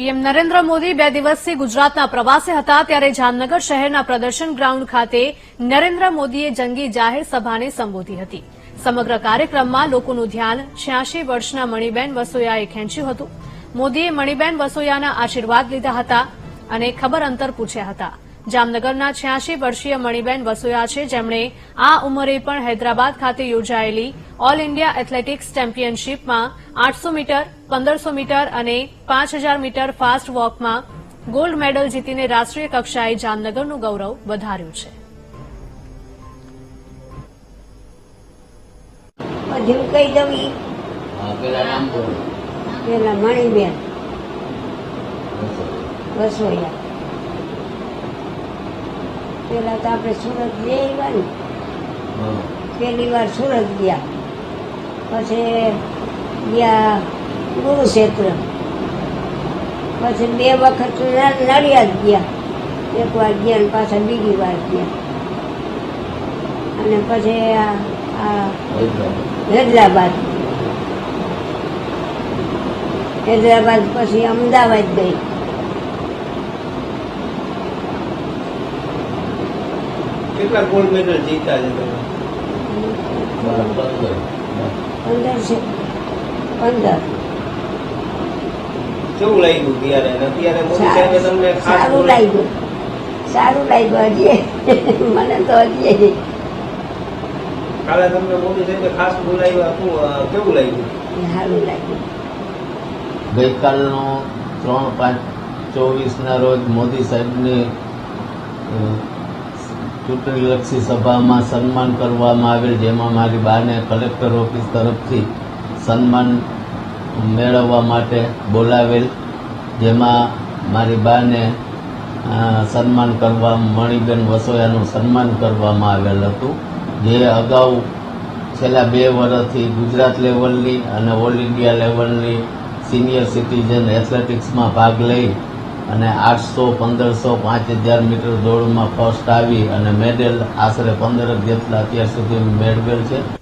PM Narendra Modi બે દિવસથી ગુજરાતના પ્રવાસે હતા ત્યારે જામનગર શહેરના પ્રદર્શન ગ્રાઉન્ડ ખાતે નરેન્દ્ર મોદીએ જંગી જાહેર સભાને સંબોધી હતી. સમગ્ર કાર્યક્રમમાં લોકોનું ધ્યાન છ્યાસી વર્ષના મણિબેન વસોયાએ ખેંચ્યું હતું. મોદીએ મણિબેન વસોયાના આશીર્વાદ લીધા હતા અને ખબર અંતર પૂછ્યા હતા. જામનગરના છ્યાસી વર્ષીય મણિબેન વસોયા છે. જેમણે આ ઉંમરે પણ હૈદરાબાદ ખાતે યોજાયેલી ઓલ ઇન્ડિયા એથ્લેટિક્સ ચેમ્પિયનશીપમાં આઠસો મીટર પંદરસો મીટર અને પાંચ હજાર મીટર ફાસ્ટ વોકમાં ગોલ્ડ મેડલ જીતીને રાષ્ટ્રીય કક્ષાએ જામનગરનું ગૌરવ વધાર્યું છે. બધું કહી દઉં ઈ. હા, પેલા નામ બોલો. પેલા મણીબેન. રસોઈયા પેલા તો આપણે સુરત જઈ આવ્યા ને. પહેલી વાર સુરત ગયા. પછી ગયા ગુરુક્ષેત્ર પછી બે વખત નડિયાદ ગયા. એક વાર ગયા ને પાછા બીજી વાર ગયા. અને પછી આ. હૈદરાબાદ. હૈદરાબાદ પછી અમદાવાદ ગઈ. કેટલા ગોલ્ડ મેડલ જીતા છે તમે? કેવું લાગ્યું ત્યારે? અત્યારે મોદી સાહેબે તમને સારું લાગ્યું. સારું લાગ્યું હજી. મને તો હજી. કાલે તમને મોદી સાહેબે ખાસ બોલાવ્યા. હતું કેવું લાગ્યું? સારું લાગ્યું. ગઈકાલનો ત્રણ પાંચ ચોવીસના રોજ મોદી સાહેબની ચૂંટણીલક્ષી સભામાં સન્માન કરવામાં આવેલ, જેમાં મારી બાને કલેક્ટર ઓફિસ તરફથી સન્માન મેળવવા માટે બોલાવેલ, જેમાં મારી બાને સન્માન કરવા, મણિબેન વસોયાનું સન્માન કરવામાં આવેલ હતું. જે અગાઉ છેલ્લા બે વર્ષથી ગુજરાત લેવલની અને ઓલ ઇન્ડિયા લેવલની સિનિયર સિટીઝન એથ્લેટિક્સમાં ભાગ લઈ અને આઠસો, પંદરસો, પાંચ હજાર મીટર દોડમાં ફર્સ્ટ આવી અને મેડલ આશરે પંદર જેટલા અત્યાર સુધી મેળવેલ છે.